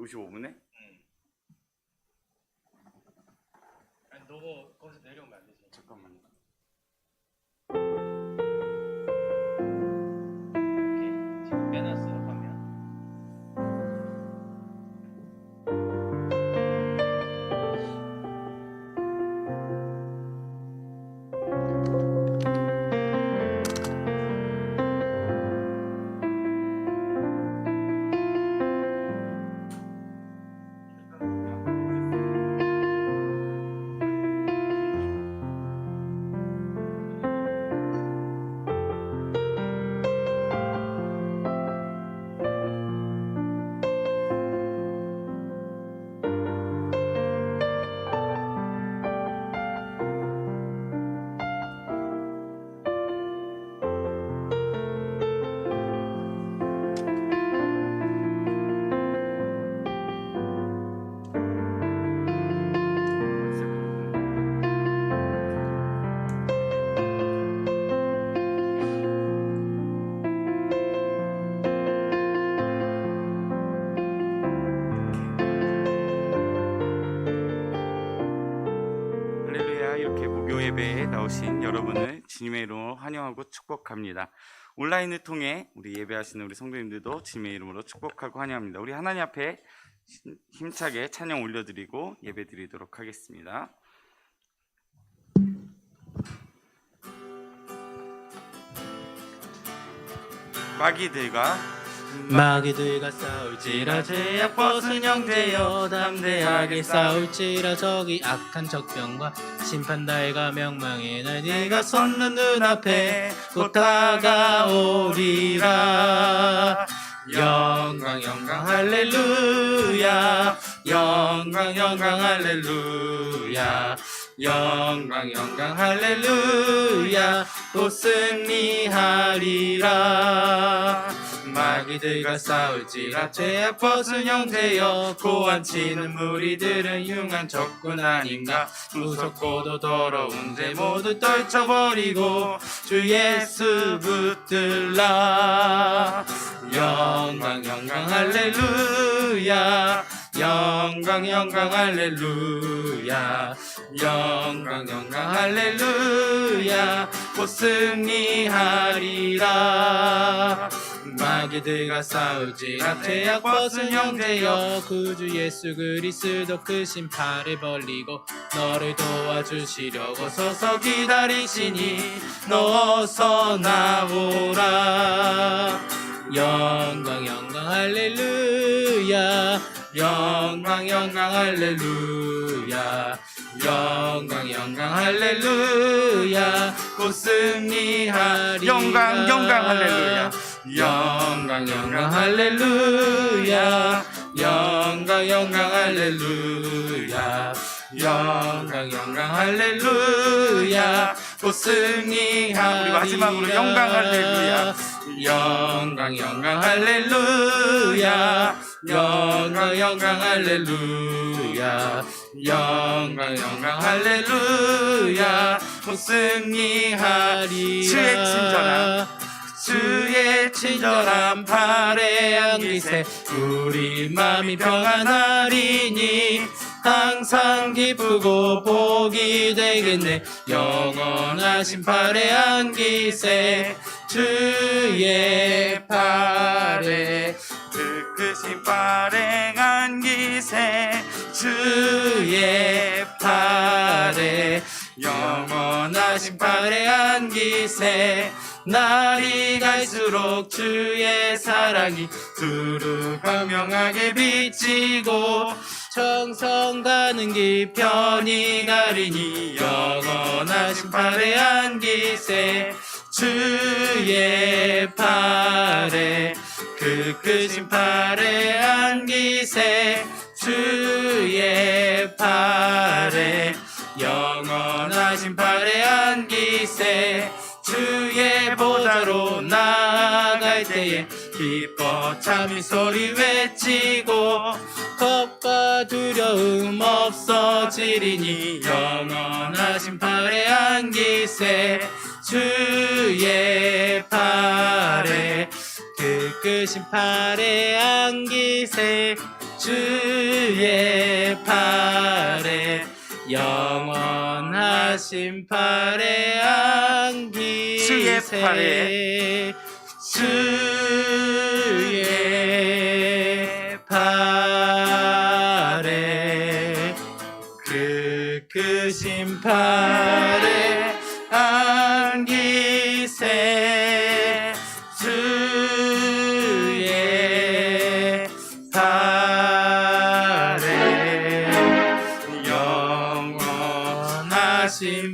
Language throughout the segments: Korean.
55분에? 응. 아니 너가 거기서 내려오면 안 되지. 잠깐만 오신 여러분을 주님의 이름으로 환영하고 축복합니다. 온라인을 통해 우리 예배하시는 우리 성도님들도 주님의 이름으로 축복하고 환영합니다. 우리 하나님 앞에 신- 힘차게 찬양 올려드리고 예배드리도록 하겠습니다. 마귀들과 마귀들과 싸울지라 죄악 벗은 형제여 담대하게 싸울지라 저기 악한 적병과 명망의 날 네가 섰는 눈앞에 곧 다가오리라. 영광 영광 할렐루야. 영광 영광 할렐루야. 영광 영광 할렐루야. 또 승리하리라 마귀들과 싸울지라 죄악 벗은 형제여 고안치는 무리들은 흉한 적군 아닌가? 무섭고도 더러운 죄 모두 떨쳐버리고 주 예수 붙들라. 영광 영광 할렐루야. 영광 영광 할렐루야. 영광 영광 할렐루야. 곧 승리하리라 마귀들과 싸울지라 죄악 벗은 형제여. 구주 예수 그리스도 크신 팔을 벌리고 너를 도와주시려고 서서 기다리시니 너서 나오라. 영광 영광 할렐루야. 영광 영광 할렐루야. 영광 영광 할렐루야. 곧 승리하리라. 영광, 영광 할렐루야. 영광 영광 할렐루야. 영광 영광 할렐루야. 영광 영광 할렐루야. 곧 승리하리라 우리 마지막으로 영광 할렐루야. 영광 영광 할렐루야. 영광 영광 할렐루야. 영광 영광 할렐루야. 곧 승리하리라. 주의 친절함. 주의 친절한 팔에 안기세. 우리 마음이 평안하리니 항상 기쁘고 복이 되겠네. 영원하신 팔에 안기세. 주의 팔에 그 크신 발에 안기세. 주의 팔에 영원하신 팔에 안기세 날이 갈수록 주의 사랑이 두루 광명하게 비치고 청성 가는 길 편히 가리니 영원하신 팔에 안기세 주의 팔에 그 크신 팔에 안기세 주의 팔에 영원하신 팔에 안기세 주의 보좌로 나아갈 때에 기뻐 참이 소리 외치고 겁과 두려움 없어지리니 영원하신 팔에 안기세 주의 팔에 그 끝인 팔에 안기세 주의 팔에 영원 하신 팔에 안기세. 주의 팔에. 주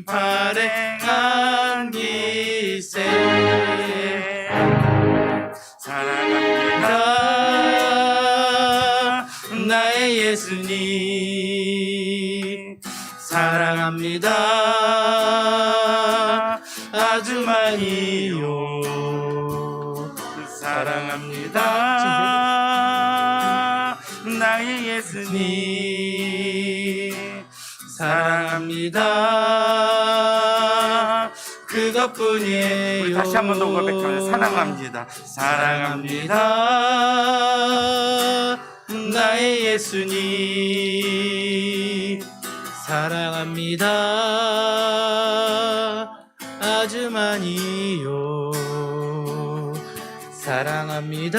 팔에 안기세 우리 다시 한 번 더 고백하면 사랑합니다. 사랑합니다. 나의 예수님. 사랑합니다. 아주 많이요. 사랑합니다.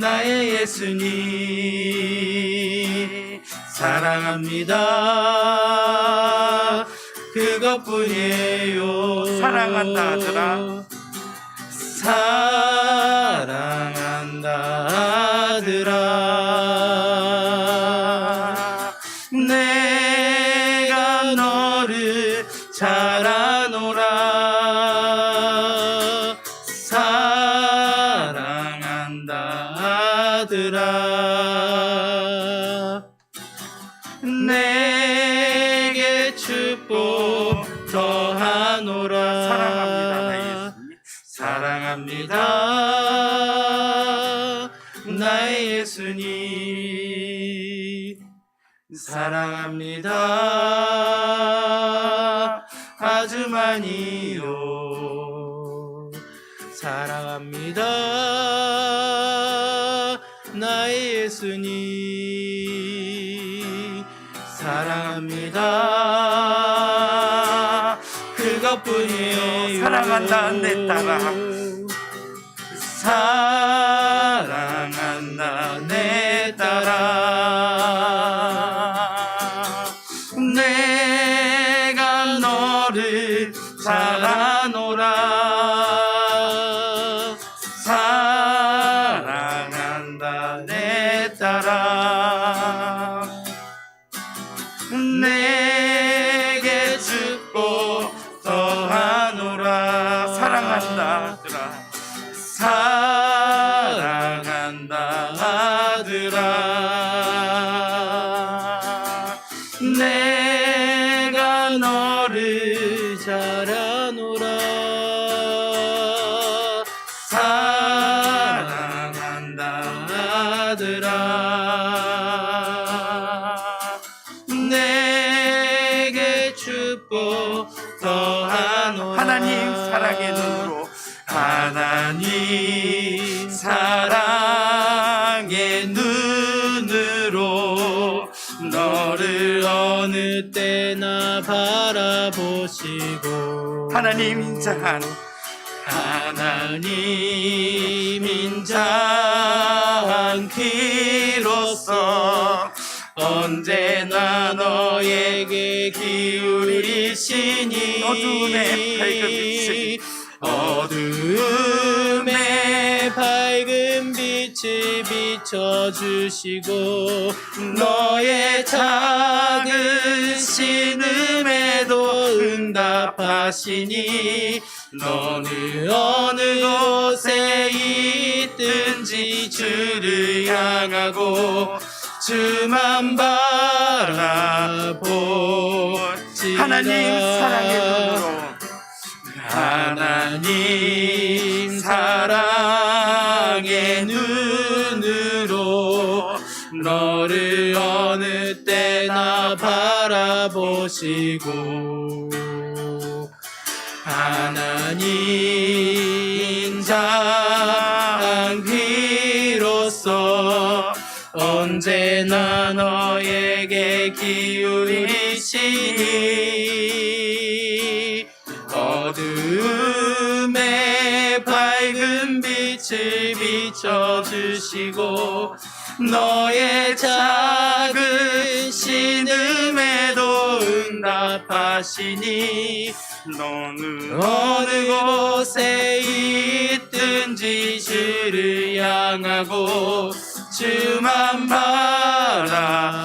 나의 예수님. 사랑합니다. 그 것뿐이에요 사랑한다 하더라. 사랑한다 하더라 하노라 사랑합니다. 나의 예수님. 사랑합니다. 사랑합니다. 아주 많이요 사랑한다, 내 딸아. 사랑한다 내 딸아 내가 너를 잘아 축복 더하노라 하나님 사랑의 눈으로. 하나님 사랑의 눈으로 너를 어느 때나 바라보시고 하나님 인자한 하나님 인자한 귀로서 언제나 너에게 어두움의 밝은 빛을. 어두움의 밝은 빛을 비춰주시고 너의 작은 신음에도 응답하시니 너는 어느 곳에 있든지 주를 향하고 주만 바라보지 하나님 사랑의 눈으로. 하나님 사랑의 눈으로 너를 어느 때나 바라보시고 하나님 주시고 언제나 너에게 기 울이시니 어둠에 밝은 빛을 비춰주시고 너의 작은 신음에도 응답하시니 너는 어느 곳에 있든지 주를 향하고 주만 바라보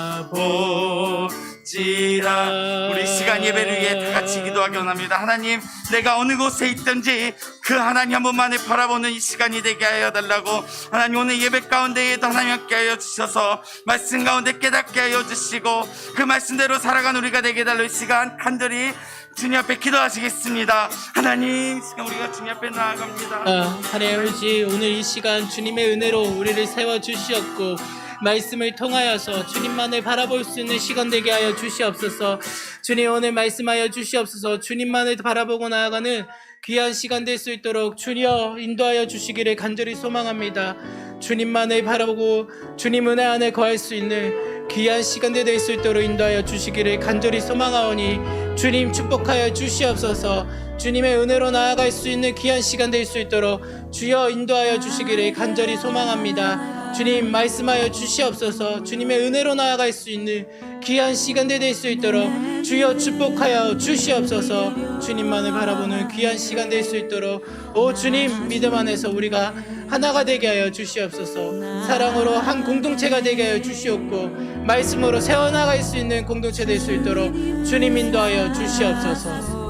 지라 우리 시간 예배를 위해 다 같이 기도하기 원합니다. 하나님, 내가 어느 곳에 있든지 그 하나님 한 분만을 바라보는 이 시간이 되게 하여 달라고 하나님 오늘 예배 가운데에도 하나님 함께 하여 주셔서 말씀 가운데 깨닫게 하여 주시고 그 말씀대로 살아가는 우리가 되게 달라 이 시간 간절히 주님 앞에 기도하시겠습니다. 하나님, 이 시간 우리가 주님 앞에 나아갑니다. 아, 하나님 아버지 오늘 이 시간 주님의 은혜로 우리를 세워 주시었고 말씀을 통하여서 주님만을 바라볼 수 있는 시간 되게 하여 주시옵소서. 주님 오늘 말씀하여 주시옵소서. 주님만을 바라보고 나아가는 귀한 시간 될 수 있도록 주여 인도하여 주시기를 간절히 소망합니다. 주님만을 바라보고 주님 은혜 안에 거할 수 있는 귀한 시간들 될 수 있도록 인도하여 주시기를 간절히 소망하오니 주님 축복하여 주시옵소서. 주님의 은혜로 나아갈 수 있는 귀한 시간 될 수 있도록 주여 인도하여 주시기를 간절히 소망합니다 주님 말씀하여 주시옵소서. 주님의 은혜로 나아갈 수 있는 귀한 시간들 될수 있도록 주여 축복하여 주시옵소서. 주님만을 바라보는 귀한 시간 될 수 있도록. 오 주님 믿음 안에서 우리가 하나가 되게 하여 주시옵소서. 사랑으로 한 공동체가 되게 하여 주시옵고 말씀으로 세워나갈 수 있는 공동체 될 수 있도록 주님 인도하여 주시옵소서.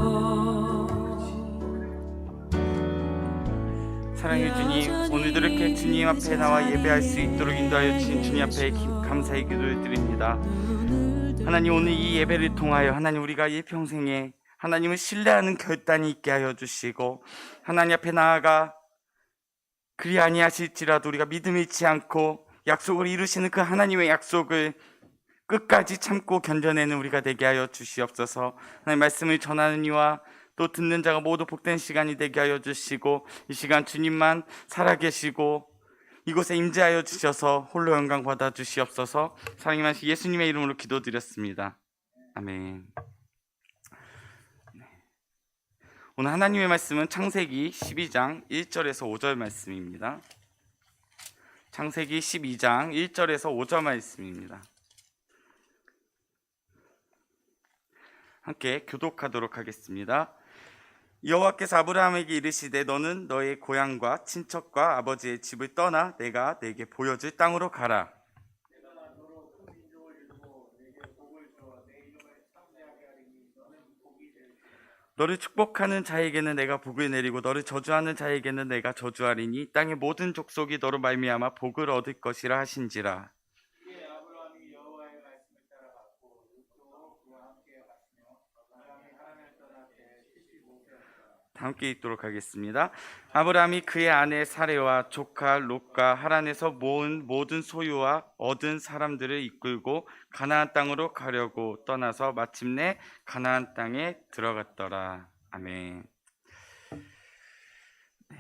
사랑의 주님, 오늘도 이렇게 주님 앞에 나와 예배할 수 있도록 인도하여 주신 주님 앞에 기- 감사의 기도를 드립니다. 하나님 오늘 이 예배를 통하여 하나님 우리가 이 평생에 하나님을 신뢰하는 결단이 있게 하여 주시고 하나님 앞에 나아가 그리 아니하실지라도 우리가 믿음 잃지 않고 약속을 이루시는 그 하나님의 약속을 끝까지 참고 견뎌내는 우리가 되게 하여 주시옵소서. 하나님 말씀을 전하는 이와 또 듣는 자가 모두 복된 시간이 되게 하여 주시고 이 시간 주님만 살아계시고 이곳에 임재하여 주셔서 홀로 영광 받아 주시옵소서. 사랑이 많으신 예수님의 이름으로 기도드렸습니다. 아멘. 네. 오늘 하나님의 말씀은 창세기 12장 1절에서 5절 말씀입니다. 창세기 12장 1절에서 5절 말씀입니다. 함께 교독하도록 하겠습니다. 여호와께서 아브라함에게 이르시되 너는 너의 고향과 친척과 아버지의 집을 떠나 내가 내게 보여줄 땅으로 가라. 너를 축복하는 자에게는 내가 복을 내리고 너를 저주하는 자에게는 내가 저주하리니 땅의 모든 족속이 너로 말미암아 복을 얻을 것이라 하신지라. 함께 읽도록 하겠습니다. 아브라함이 그의 아내 사레와 조카 롯과 하란에서 모은 모든 소유와 얻은 사람들을 이끌고 가나안 땅으로 가려고 떠나서 마침내 가나안 땅에 들어갔더라. 아멘. 네.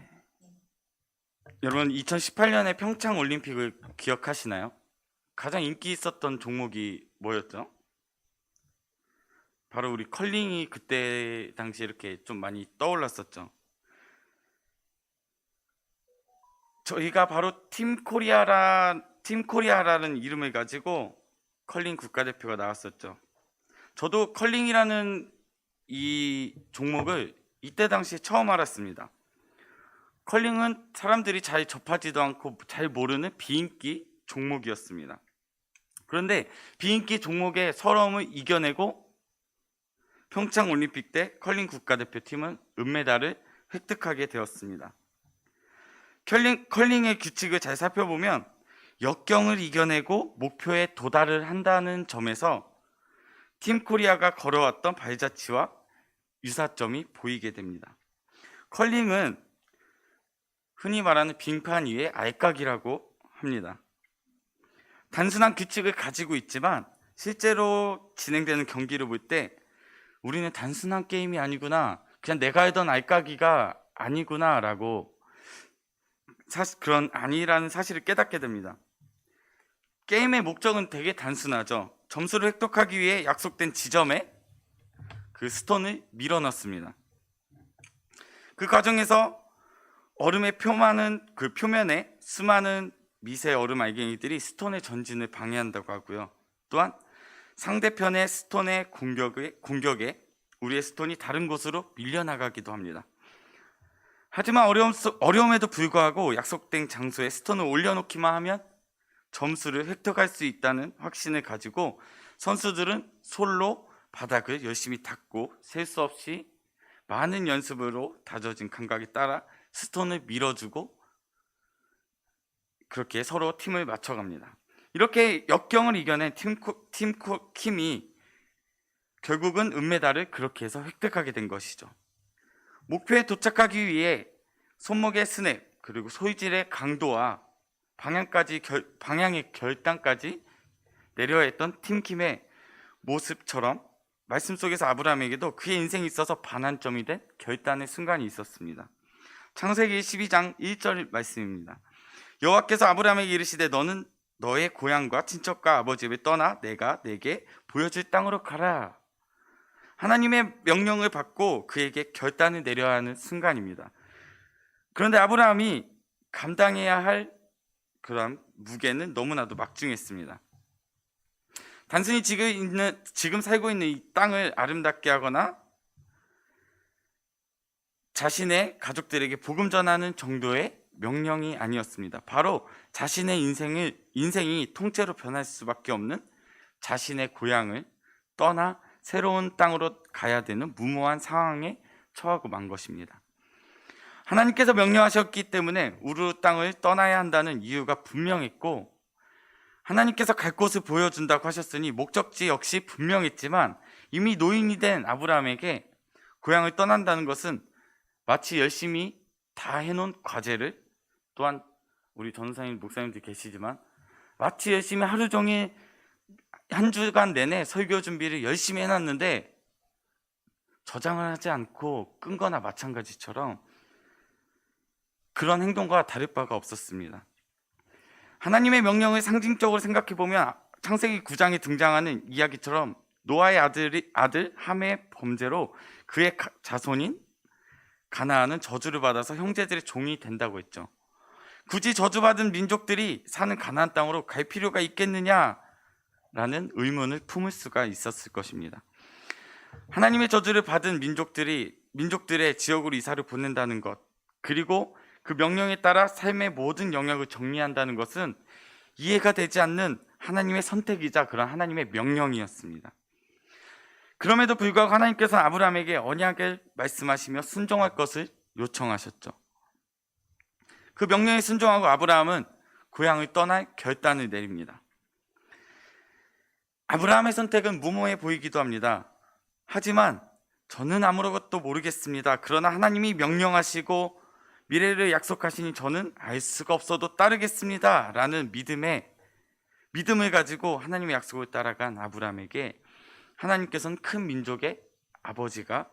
여러분 2018년에 평창 올림픽을 기억하시나요? 가장 인기 있었던 종목이 뭐였죠? 바로 우리 컬링이 그때 당시 이렇게 좀 많이 떠올랐었죠. 저희가 바로 팀 코리아라 팀 코리아라는 이름을 가지고 컬링 국가대표가 나왔었죠. 저도 컬링이라는 이 종목을 이때 당시에 처음 알았습니다. 컬링은 사람들이 잘 접하지도 않고 잘 모르는 비인기 종목이었습니다. 그런데 비인기 종목의 서러움을 이겨내고 평창 올림픽 때 컬링 국가대표팀은 은메달을 획득하게 되었습니다. 컬링, 컬링의 규칙을 잘 살펴보면 역경을 이겨내고 목표에 도달을 한다는 점에서 팀 코리아가 걸어왔던 발자취와 유사점이 보이게 됩니다. 컬링은 흔히 말하는 빙판 위의 알까기라고 합니다. 단순한 규칙을 가지고 있지만 실제로 진행되는 경기를 볼 때 우리는 단순한 게임이 아니구나. 그냥 내가 알던 알까기가 아니구나라고 사실 그런 아니라는 사실을 깨닫게 됩니다. 게임의 목적은 되게 단순하죠. 점수를 획득하기 위해 약속된 지점에 그 스톤을 밀어 넣습니다. 그 과정에서 얼음의 표면은 그 표면에 수많은 미세 얼음 알갱이들이 스톤의 전진을 방해한다고 하고요. 또한 상대편의 스톤의 공격에, 공격에 우리의 스톤이 다른 곳으로 밀려나가기도 합니다. 하지만 어려움, 속- 어려움에도 불구하고 약속된 장소에 스톤을 올려놓기만 하면 점수를 획득할 수 있다는 확신을 가지고 선수들은 솔로 바닥을 열심히 닦고 셀 수 없이 많은 연습으로 다져진 감각에 따라 스톤을 밀어주고 그렇게 서로 팀을 맞춰갑니다. 이렇게 역경을 이겨낸 팀, 코- 팀 코- 킴이 결국은 은메달을 그렇게 해서 획득하게 된 것이죠. 목표에 도착하기 위해 손목의 스냅 그리고 소이질의 강도와 방향까지 결- 방향의 결단까지 내려야 했던 팀킴의 모습처럼 말씀 속에서 아브라함에게도 그의 인생에 있어서 반환점이 된 결단의 순간이 있었습니다. 창세기 12장 1절 말씀입니다. 여호와께서 아브라함에게 이르시되 너는 너의 고향과 친척과 아버지 집을 떠나 내가 내게 보여줄 땅으로 가라. 하나님의 명령을 받고 그에게 결단을 내려야 하는 순간입니다. 그런데 아브라함이 감당해야 할 그런 무게는 너무나도 막중했습니다. 단순히 지금 있는 지금 살고 있는 이 땅을 아름답게 하거나 자신의 가족들에게 복음 전하는 정도의 명령이 아니었습니다. 바로 자신의 인생을 인생이 통째로 변할 수밖에 없는 자신의 고향을 떠나 새로운 땅으로 가야 되는 무모한 상황에 처하고 만 것입니다. 하나님께서 명령하셨기 때문에 우르 땅을 떠나야 한다는 이유가 분명했고 하나님께서 갈 곳을 보여준다고 하셨으니 목적지 역시 분명했지만 이미 노인이 된 아브라함에게 고향을 떠난다는 것은 마치 열심히 다 해놓은 과제를 또한 우리 전사님 목사님들 계시지만 마치 열심히 하루 종일 한 주간 내내 설교 준비를 열심히 해놨는데 저장을 하지 않고 끈 거나 마찬가지처럼 그런 행동과 다를 바가 없었습니다. 하나님의 명령을 상징적으로 생각해 보면 창세기 9장에 등장하는 이야기처럼 노아의 아들이 아들 함의 범죄로 그의 가- 자손인 가나안은 저주를 받아서 형제들의 종이 된다고 했죠. 굳이 저주받은 민족들이 사는 가나안 땅으로 갈 필요가 있겠느냐라는 의문을 품을 수가 있었을 것입니다. 하나님의 저주를 받은 민족들이 민족들의 지역으로 이사를 보낸다는 것 그리고 그 명령에 따라 삶의 모든 영역을 정리한다는 것은 이해가 되지 않는 하나님의 선택이자 그런 하나님의 명령이었습니다. 그럼에도 불구하고 하나님께서 아브라함에게 언약을 말씀하시며 순종할 것을 요청하셨죠. 그 명령에 순종하고 아브라함은 고향을 떠날 결단을 내립니다. 아브라함의 선택은 무모해 보이기도 합니다. 하지만 저는 아무것도 모르겠습니다. 그러나 하나님이 명령하시고 미래를 약속하시니 저는 알 수가 없어도 따르겠습니다. 라는 믿음에 믿음을 가지고 하나님의 약속을 따라간 아브라함에게 하나님께서는 큰 민족의 아버지가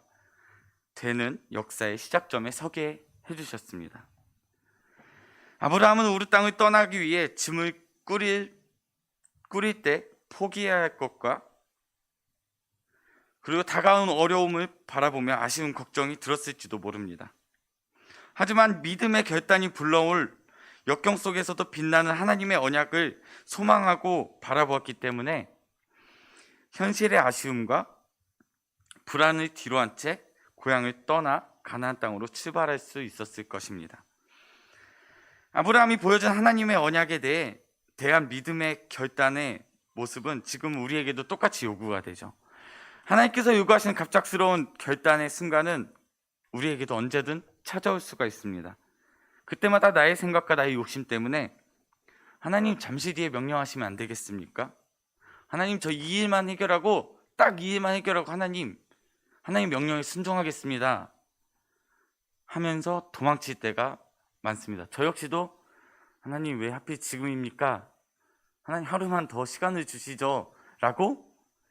되는 역사의 시작점에 서게 해주셨습니다. 아브라함은 우르 땅을 떠나기 위해 짐을 꾸릴, 꾸릴 때 포기해야 할 것과 그리고 다가온 어려움을 바라보며 아쉬운 걱정이 들었을지도 모릅니다. 하지만 믿음의 결단이 불러올 역경 속에서도 빛나는 하나님의 언약을 소망하고 바라보았기 때문에 현실의 아쉬움과 불안을 뒤로한 채 고향을 떠나 가나안 땅으로 출발할 수 있었을 것입니다. 아브라함이 보여준 하나님의 언약에 대해 대한 믿음의 결단의 모습은 지금 우리에게도 똑같이 요구가 되죠. 하나님께서 요구하시는 갑작스러운 결단의 순간은 우리에게도 언제든 찾아올 수가 있습니다. 그때마다 나의 생각과 나의 욕심 때문에 하나님 잠시 뒤에 명령하시면 안 되겠습니까? 하나님 저 이 일만 해결하고 딱 이 일만 해결하고 하나님 하나님 명령에 순종하겠습니다. 하면서 도망칠 때가 많습니다. 저 역시도 하나님 왜 하필 지금입니까? 하나님 하루만 더 시간을 주시죠. 라고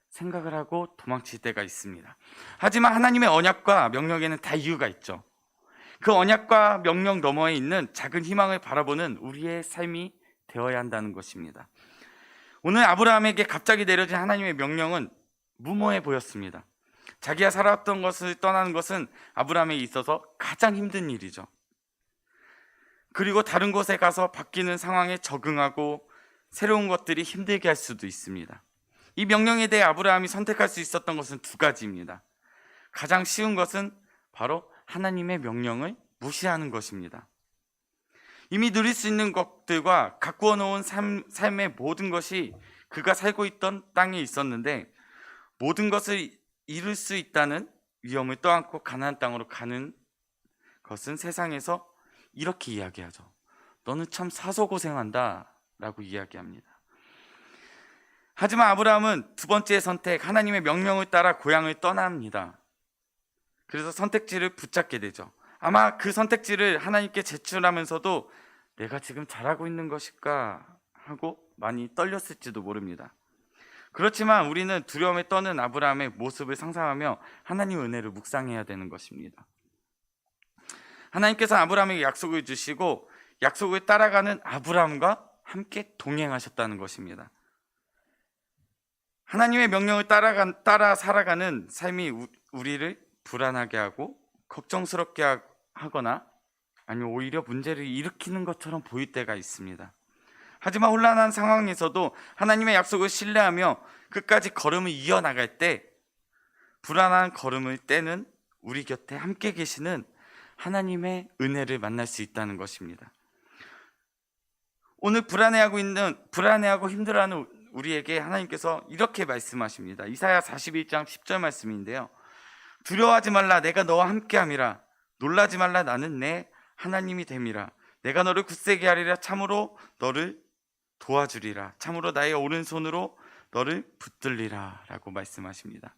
생각을 하고 도망칠 때가 있습니다. 하지만 하나님의 언약과 명령에는 다 이유가 있죠. 그 언약과 명령 너머에 있는 작은 희망을 바라보는 우리의 삶이 되어야 한다는 것입니다. 오늘 아브라함에게 갑자기 내려진 하나님의 명령은 무모해 보였습니다. 자기가 살아왔던 것을 떠나는 것은 아브라함에게 있어서 가장 힘든 일이죠. 그리고 다른 곳에 가서 바뀌는 상황에 적응하고 새로운 것들이 힘들게 할 수도 있습니다. 이 명령에 대해 아브라함이 선택할 수 있었던 것은 두 가지입니다. 가장 쉬운 것은 바로 하나님의 명령을 무시하는 것입니다. 이미 누릴 수 있는 것들과 가꾸어 놓은 삶, 삶의 모든 것이 그가 살고 있던 땅에 있었는데 모든 것을 잃을 수 있다는 위험을 떠안고 가나안 땅으로 가는 것은 세상에서 이렇게 이야기하죠. 너는 참 사소 고생한다 라고 이야기합니다. 하지만 아브라함은 두 번째 선택 하나님의 명령을 따라 고향을 떠납니다. 그래서 선택지를 붙잡게 되죠. 아마 그 선택지를 하나님께 제출하면서도 내가 지금 잘하고 있는 것일까 하고 많이 떨렸을지도 모릅니다. 그렇지만 우리는 두려움에 떠는 아브라함의 모습을 상상하며 하나님 의 은혜를 묵상해야 되는 것입니다. 하나님께서 아브라함에게 약속을 주시고 약속을 따라가는 아브라함과 함께 동행하셨다는 것입니다. 하나님의 명령을 따라가, 따라 살아가는 삶이 우, 우리를 불안하게 하고 걱정스럽게 하- 하거나 아니면 오히려 문제를 일으키는 것처럼 보일 때가 있습니다. 하지만 혼란한 상황에서도 하나님의 약속을 신뢰하며 끝까지 걸음을 이어나갈 때 불안한 걸음을 떼는 우리 곁에 함께 계시는 하나님의 은혜를 만날 수 있다는 것입니다. 오늘 불안해하고 있는 불안해하고 힘들어하는 우리에게 하나님께서 이렇게 말씀하십니다. 이사야 41장 10절 말씀인데요. 두려워하지 말라 내가 너와 함께함이라 놀라지 말라 나는 내 하나님이 됨이라 내가 너를 굳세게 하리라 참으로 너를 도와주리라 참으로 나의 오른손으로 너를 붙들리라라고 말씀하십니다.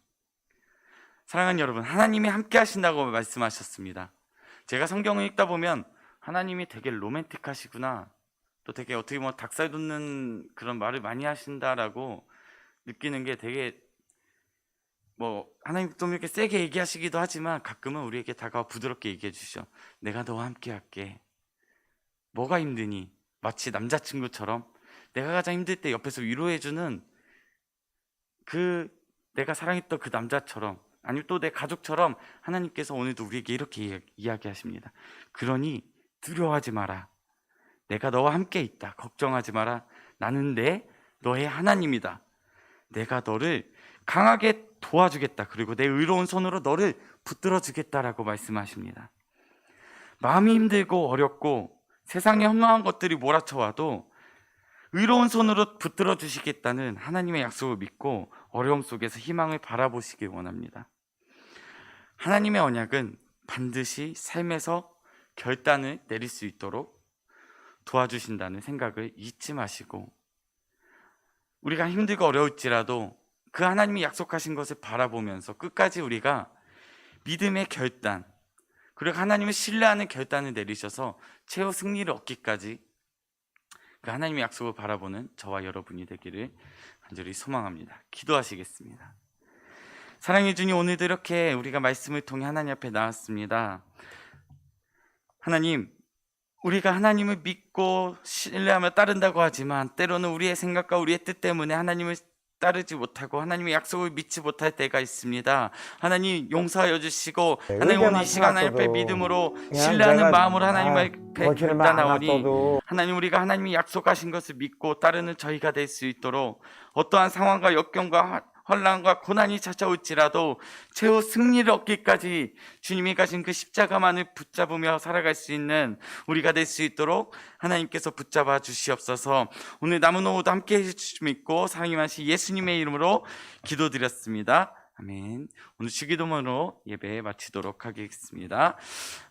사랑하는 여러분, 하나님이 함께 하신다고 말씀하셨습니다. 제가 성경을 읽다 보면 하나님이 되게 로맨틱하시구나. 또 되게 어떻게 보면 닭살 돋는 그런 말을 많이 하신다라고 느끼는 게 되게 뭐 하나님 좀 이렇게 세게 얘기하시기도 하지만 가끔은 우리에게 다가와 부드럽게 얘기해 주시죠. 내가 너와 함께 할게. 뭐가 힘드니? 마치 남자친구처럼 내가 가장 힘들 때 옆에서 위로해 주는 그 내가 사랑했던 그 남자처럼 아니면 또 내 가족처럼 하나님께서 오늘도 우리에게 이렇게 이야- 이야기하십니다. 그러니 두려워하지 마라. 내가 너와 함께 있다. 걱정하지 마라. 나는 내 너의 하나님이다. 내가 너를 강하게 도와주겠다. 그리고 내 의로운 손으로 너를 붙들어 주겠다라고 말씀하십니다. 마음이 힘들고 어렵고 세상에 험난한 것들이 몰아쳐 와도 의로운 손으로 붙들어 주시겠다는 하나님의 약속을 믿고 어려움 속에서 희망을 바라보시길 원합니다. 하나님의 언약은 반드시 삶에서 결단을 내릴 수 있도록 도와주신다는 생각을 잊지 마시고 우리가 힘들고 어려울지라도 그 하나님이 약속하신 것을 바라보면서 끝까지 우리가 믿음의 결단 그리고 하나님을 신뢰하는 결단을 내리셔서 최후 승리를 얻기까지 그 하나님의 약속을 바라보는 저와 여러분이 되기를 간절히 소망합니다. 기도하시겠습니다. 사랑해 주님 오늘도 이렇게 우리가 말씀을 통해 하나님 앞에 나왔습니다. 하나님 우리가 하나님을 믿고 신뢰하며 따른다고 하지만 때로는 우리의 생각과 우리의 뜻 때문에 하나님을 따르지 못하고 하나님의 약속을 믿지 못할 때가 있습니다. 하나님 용서하여 주시고 네, 하나님 오늘 이 시간 하나님 앞에 믿음으로 신뢰하는 마음으로 하나님 아, 앞에 결단하오니 하나님 우리가 하나님이 약속하신 것을 믿고 따르는 저희가 될 수 있도록 어떠한 상황과 역경과 화- 혼란과 고난이 찾아올지라도 최후 승리를 얻기까지 주님이 가신 그 십자가만을 붙잡으며 살아갈 수 있는 우리가 될 수 있도록 하나님께서 붙잡아 주시옵소서 오늘 남은 오후도 함께 해주심 믿고 사랑임하신 예수님의 이름으로 기도드렸습니다. 아멘. 오늘 주기도문으로 예배 마치도록 하겠습니다.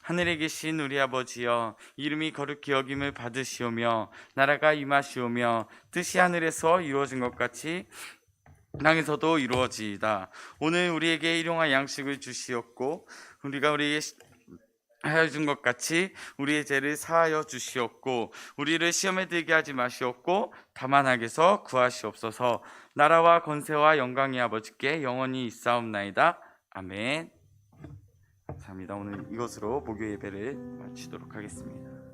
하늘에 계신 우리 아버지여 이름이 거룩히 여김을 받으시오며 나라가 임하시오며 뜻이 하늘에서 이루어진 것 같이 땅에서도 이루어지이다. 오늘 우리에게 일용할 양식을 주시옵고 우리가 우리에게 시- 하여 준 것 같이 우리의 죄를 사하여 주시옵고 우리를 시험에 들게 하지 마시옵고 다만 악에서 구하시옵소서 나라와 권세와 영광이 아버지께 영원히 있사옵나이다. 아멘. 감사합니다. 오늘 이것으로 목요 예배를 마치도록 하겠습니다.